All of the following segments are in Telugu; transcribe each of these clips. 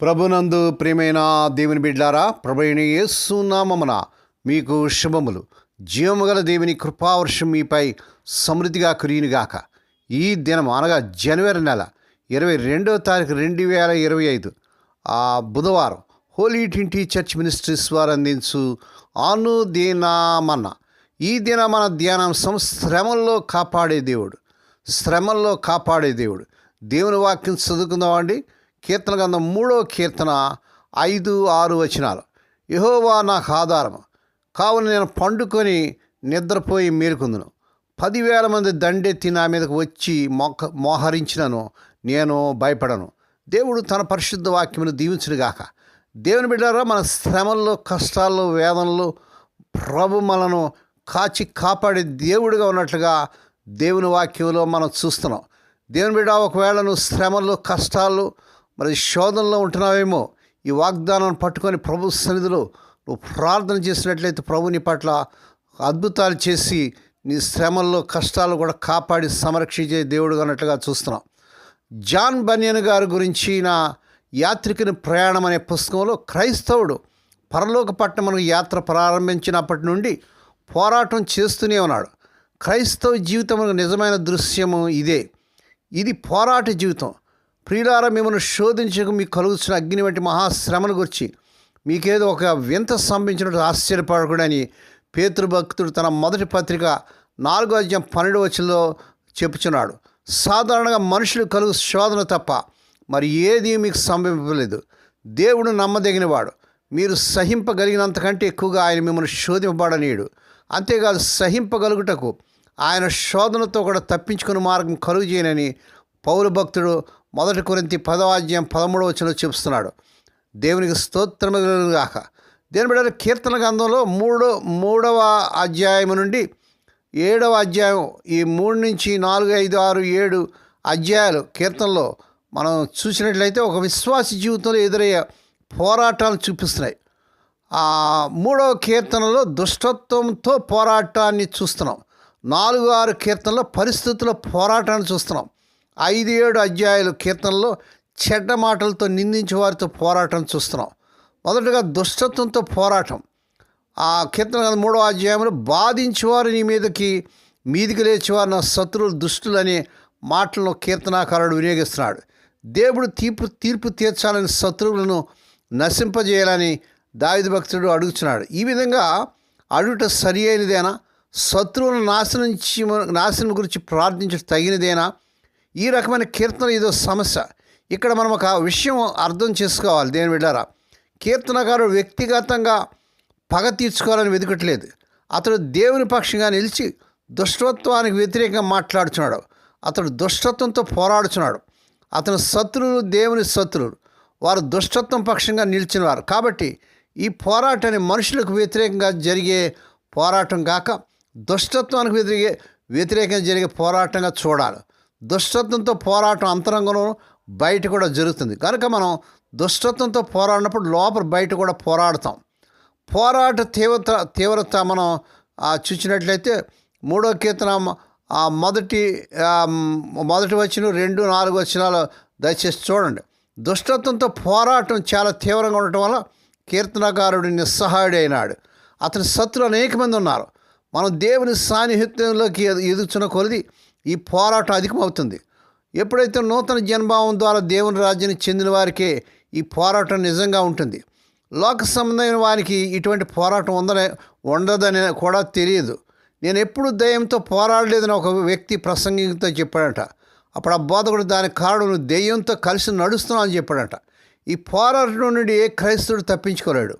ప్రభునందు ప్రియమైన దేవుని బిడ్లారా ప్రభుని యేసునామమున మీకు శుభములు. జీవముగల దేవుని కృపావర్షం మీపై సమృద్ధిగా కురియునుగాక. ఈ దినం అనగా జనవరి నెల ఇరవై రెండవ తారీఖు రెండు వేల ఇరవై ఐదు. ఆ బుధవారం హోలీ ట్వంటీ చర్చ్ మినిస్ట్రీస్ వారు అందించు అనుదీనామన్న. ఈ దిన మన ధ్యానాంశం శ్రమల్లో కాపాడే దేవుడు. శ్రమల్లో కాపాడే దేవుడు. దేవుని వాక్యం చదువుకుందామండి. కీర్తన గ్రంథం మూడో కీర్తన ఐదు ఆరు వచనాలు. యహోవా నాకు ఆధారం కావున నేను పండుకొని నిద్రపోయి మేలుకుందును. పదివేల మంది దండెత్తి నా మీదకు వచ్చి మోక మోహరించినను నేను భయపడను. దేవుడు తన పరిశుద్ధ వాక్యమును దీవించునుగాక. దేవుని బిడ్డారా మన శ్రమల్లో కష్టాల్లో వేదనలు ప్రభు మనను కాచి కాపాడే దేవుడిగా ఉన్నట్లుగా దేవుని వాక్యంలో మనం చూస్తున్నాం. దేవుని బిడ్డ ఒకవేళ నువ్వు శ్రమలు కష్టాలు మరి శోధనలో ఉంటున్నావేమో? ఈ వాగ్దానం పట్టుకొని ప్రభు సన్నిధిలో నువ్వు ప్రార్థన చేసినట్లయితే ప్రభు నీ పట్ల అద్భుతాలు చేసి నీ శ్రమల్లో కష్టాలు కూడా కాపాడి సంరక్షించే దేవుడు అన్నట్లుగా చూస్తున్నాం. జాన్ బనియన్ గారి గురించి నా యాత్రికుని ప్రయాణం అనే పుస్తకంలో క్రైస్తవుడు పరలోక పట్టణమునకు యాత్ర ప్రారంభించినప్పటి నుండి పోరాటం చేస్తూనే ఉన్నాడు. క్రైస్తవ జీవితం నిజమైన దృశ్యము ఇదే. ఇది పోరాట జీవితం. ప్రియులార మిమ్మల్ని శోధించక మీకు కలుగుతున్న అగ్ని వంటి మహాశ్రమను గురించి మీకేదో ఒక వింత సంభించినట్టు ఆశ్చర్యపడకూడని పేతృభక్తుడు తన మొదటి పత్రిక నాలుగో అధ్యాయం పన్నెండు వచ్చంలో చెప్పుచున్నాడు. సాధారణంగా మనుషులు కలుగు శోధన తప్ప మరి ఏది మీకు సంభవింపలేదు. దేవుడు నమ్మదగినవాడు. మీరు సహింపగలిగినంతకంటే ఎక్కువగా ఆయన మిమ్మల్ని శోధింపబడనీయుడు. అంతేకాదు సహింపగలుగుటకు ఆయన శోధనతో కూడా తప్పించుకుని మార్గం కలుగు చేయనని పౌరు భక్తుడు మొదటి కొరింతి పదవాధ్యాయం పదమూడవ వచ్చిన చెప్తున్నాడు దేవునికి స్తోత్రముగాక దేని బిడ్డ కీర్తన గ్రంథంలో మూడో మూడవ అధ్యాయం నుండి ఏడవ అధ్యాయం ఈ మూడు నుంచి నాలుగు ఐదు ఆరు ఏడు అధ్యాయాలు కీర్తనలో మనం చూసినట్లయితే ఒక విశ్వాస జీవితంలో ఎదురయ్యే పోరాటాలు చూపిస్తున్నాయి. ఆ మూడవ కీర్తనలో దుష్టత్వంతో పోరాటాన్ని చూస్తున్నాం. నాలుగు ఆరు కీర్తనలో పరిస్థితుల పోరాటాన్ని చూస్తున్నాం. ఐదు ఏడు అధ్యాయులు కీర్తనలో చెడ్డ మాటలతో నిందించే వారితో పోరాటం చూస్తున్నాం. మొదటగా దుష్టత్వంతో పోరాటం. ఆ కీర్తన కదా మూడవ అధ్యాయంలో బాధించేవారు నీ మీదకి మీదికి లేచేవారు నా శత్రువులు దుష్టులు అనే మాటలను కీర్తనాకారుడు వినియోగిస్తున్నాడు. దేవుడు తీర్పు తీర్పు తీర్చాలని శత్రువులను నశింపజేయాలని దావిద భక్తుడు అడుగుతున్నాడు. ఈ విధంగా అడుగుట సరి అయినదేనా? శత్రువులను నాశనం నాశనం గురించి ప్రార్థించడం తగినదేనా? ఈ రకమైన కీర్తన ఇదో సమస్య. ఇక్కడ మనం ఒక విషయం అర్థం చేసుకోవాలి. దేని వెళ్ళారా కీర్తనకారు వ్యక్తిగతంగా పగ తీర్చుకోవాలని వెతుకట్లేదు. అతడు దేవుని పక్షంగా నిలిచి దుష్టత్వానికి వ్యతిరేకంగా మాట్లాడుచున్నాడు. అతడు దుష్టత్వంతో పోరాడుచున్నాడు. అతని శత్రువులు దేవుని శత్రువులు. వారు దుష్టత్వం పక్షంగా నిలిచినవారు. కాబట్టి ఈ పోరాటాన్ని మనుషులకు వ్యతిరేకంగా జరిగే పోరాటం కాక దుష్టత్వానికి వ్యతిరేక వ్యతిరేకంగా జరిగే పోరాటంగా చూడాలి. దుష్టత్వంతో పోరాటం అంతరంగంలో బయట కూడా జరుగుతుంది. కనుక మనం దుష్టత్వంతో పోరాడినప్పుడు లోపల బయట కూడా పోరాడతాం. పోరాట తీవ్రత తీవ్రత మనం చూచినట్లయితే చూసినట్లయితే మూడో కీర్తన మొదటి మొదటి వచ్చిన రెండు నాలుగు వచ్చినాలు దయచేసి చూడండి. దుష్టత్వంతో పోరాటం చాలా తీవ్రంగా ఉండటం వల్ల కీర్తనకారుడు నిస్సహాయుడు అయినాడు. అతని శత్రులు అనేక మంది ఉన్నారు. మనం దేవుని సాన్నిహిత్యంలోకి ఎదుర్చున్న ఎదుగుతున్న కొలది ఈ పోరాటం అధికమవుతుంది. ఎప్పుడైతే నూతన జన్మభావం ద్వారా దేవుని రాజ్యానికి చెందిన వారికే ఈ పోరాటం నిజంగా ఉంటుంది. లోక సంబంధమైన వారికి ఇటువంటి పోరాటం ఉందని ఉండదని కూడా తెలియదు. నేను ఎప్పుడు దయ్యంతో పోరాడలేదని ఒక వ్యక్తి ప్రసంగితో చెప్పాడట. అప్పుడు ఆ బోధకుడు దాని కారణం దెయ్యంతో కలిసి నడుస్తున్నావు అని చెప్పాడట. ఈ పోరాటం నుండి ఏ క్రైస్తవుడు తప్పించుకోలేడు.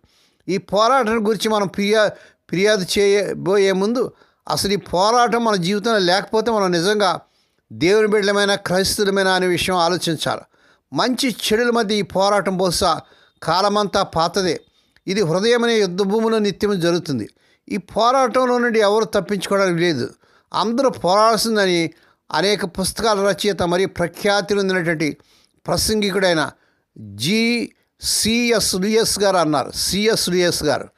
ఈ పోరాటం గురించి మనం ఫిర్యా ఫిర్యాదు చేయబోయే ముందు అసలు ఈ పోరాటం మన జీవితంలో లేకపోతే మనం నిజంగా దేవుని బిడ్డలమైన క్రైస్తవులమైన అనే విషయం ఆలోచించాలి. మంచి చెడుల మధ్య ఈ పోరాటం బహుశా కాలమంతా పాతదే. ఇది హృదయమనే యుద్ధ భూమిలో నిత్యం జరుగుతుంది. ఈ పోరాటంలో నుండి ఎవరు తప్పించుకోవడానికి లేదు. అందరూ పోరాడాల్సిందని అనేక పుస్తకాల రచయిత మరియు ప్రఖ్యాతి పొందినటువంటి ప్రసంగికుడైన జి సిఎస్ లుయస్ గారు అన్నారు. సిఎస్ లుయస్ గారు.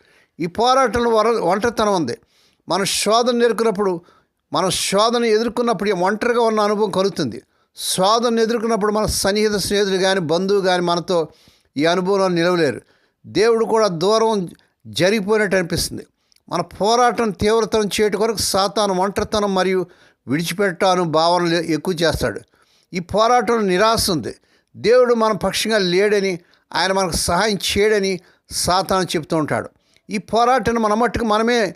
ఈ పోరాటంలో వర ఒంటరితనం ఉంది. మన శోధన ఎదుర్కొన్నప్పుడు మన శోధన ఎదుర్కొన్నప్పుడు ఒంటరిగా ఉన్న అనుభవం కలుగుతుంది. శోధన ఎదుర్కొన్నప్పుడు మన సన్నిహిత స్నేహితుడు కానీ బంధువు కానీ మనతో ఈ అనుభవంలో నిలవలేరు. దేవుడు కూడా దూరం జరిగిపోయినట్టు అనిపిస్తుంది. మన పోరాటం తీవ్రతరం చేయటం కొరకు సాతాను ఒంటరితనం మరియు విడిచిపెట్టాను భావనలు ఎక్కువ చేస్తాడు. ఈ పోరాటంలో నిరాశ ఉంది. దేవుడు మన పక్షంగా లేడని ఆయన మనకు సహాయం చేయడని సాతాను చెప్తూ ఉంటాడు. ఈ పోరాటాన్ని మన మట్టుకు మనమే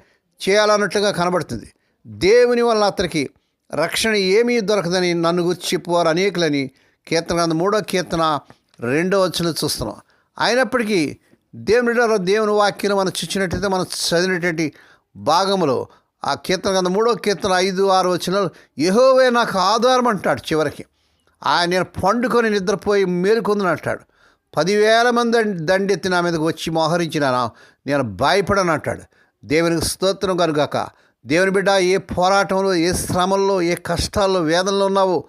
చేయాలన్నట్టుగా కనబడుతుంది. దేవుని వల్ల అతనికి రక్షణ ఏమీ దొరకదని నన్ను గురించి చెప్పువారు అనేకులని కీర్తన గ్రంథం మూడో కీర్తన రెండో వచ్చిన చూస్తున్నాం. అయినప్పటికీ దేవుని దేవుని వాక్యం మనం చూసినట్టయితే మనం చదివినటువంటి భాగంలో ఆ కీర్తన గ్రంథం మూడో కీర్తన ఐదు ఆరు వచ్చిన యహోవే నాకు ఆధారం అంటాడు చివరికి. ఆయన నేను పండుకొని నిద్రపోయి మేలుకొందని అంటాడు. పదివేల మంది దండెత్తి నా మీదకి వచ్చి మోహరించిన నేను భయపడను అంటాడు. దేవునికి స్తోత్రం కనుగాక దేవుని బిడ్డ ఏ పోరాటంలో ఏ శ్రమంలో ఏ కష్టాల్లో వేదనలో ఉన్నావో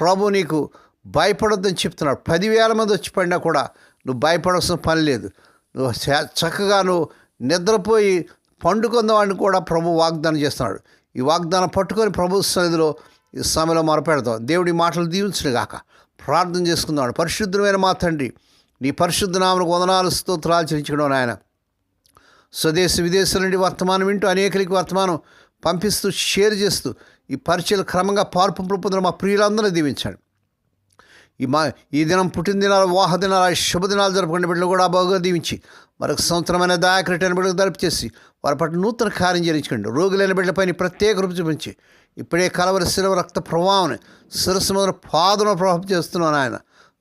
ప్రభు నీకు భయపడొద్దని చెప్తున్నాడు. పదివేల మంది వచ్చి పడినా కూడా నువ్వు భయపడాల్సిన పని లేదు. నువ్వు చ- చక్కగా నువ్వు నిద్రపోయి పండుకుందామని కూడా ప్రభు వాగ్దానం చేస్తున్నాడు. ఈ వాగ్దానం పట్టుకొని ప్రభు సన్నిధిలో ఈ సమయంలో మొరపెడతాం దేవుడి మాటలు దీవించను గాక. ప్రార్థన చేసుకుందాం. పరిశుద్ధమైన మా తండ్రి నీ పరిశుద్ధ నామకు వందనాలు స్తోత్రాలు చెల్లించడం నాయన. స్వదేశ విదేశాల నుండి వర్తమానం వింటూ అనేకలకి వర్తమానం పంపిస్తూ షేర్ చేస్తూ ఈ పరిచయలు క్రమంగా పార్పు పొందిన మా ప్రియులందరూ దీవించాడు. ఈ మా ఈ దినం పుట్టినదినాలు వాహ దినాలు శుభదినాలు జరుపుకునే బిడ్డలు కూడా బాగా దీవించి మరొక సంవత్సరమైన దాయకరటైన బిడ్డలు దరిపి చేసి వారి పట్ల నూతన కార్యం చేయించుకోండి. రోగులైన బిడ్డలపైన ప్రత్యేక రూపు చూపించి ఇప్పుడే కలవరి శిలవ రక్త ప్రవాహం శిరస్సు మొదలు పాదన ప్రభావం చేస్తున్నాను ఆయన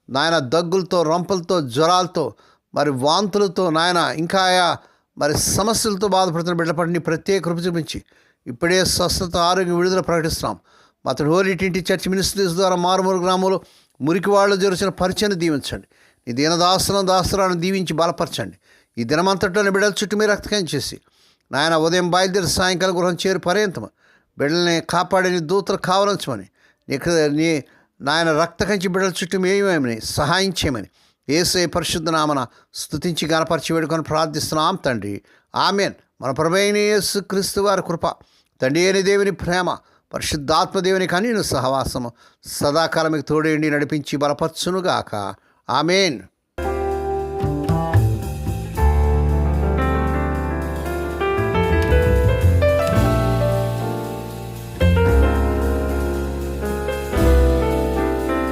నాయన దగ్గులతో రంపలతో జ్వరాలతో మరి వాంతులతో నాయన ఇంకా ఆయా మరి సమస్యలతో బాధపడుతున్న బిడ్డల పట్ల నీ ప్రత్యేక కృప చూపించి ఇప్పుడే స్వస్థత ఆరోగ్యం విడుదల ప్రకటిస్తున్నాం. అతడు హోలిటింటి చర్చ్ మినిస్ట్రీస్ ద్వారా మారుమూరు గ్రామంలో మురికి వాళ్ళు జరిచిన పరిచయం దీవించండి. నీ దీనదాసనం దాసరాలను దీవించి బలపరచండి. ఈ దినమంతట్లోని బిడ్డల చుట్టూ మీరు రక్తకం చేసి నాయన ఉదయం బయలుదేరి సాయంకాలం గృహం చేరి పర్యంతం బిడ్డల్ని కాపాడని దూతలు కావలించమని నీకు నీ నాయన రక్తకంచి బిడ్డల చుట్టూ మేమేమని సహాయం చేయమని ఏసే పరిశుద్ధనామన స్థుతించి గనపరిచి వేడుకొని ప్రార్థిస్తున్నాం తండ్రి. ఆమెన్. మన ప్రభైన యేసు క్రీస్తు వారి కృప తండ్రి అయిన దేవుని ప్రేమ పరిశుద్ధాత్మదేవుని కానీ కనీను సహవాసము సదాకాలం మీకు తోడేండి నడిపించి బలపరచునుగాక. ఆమెన్.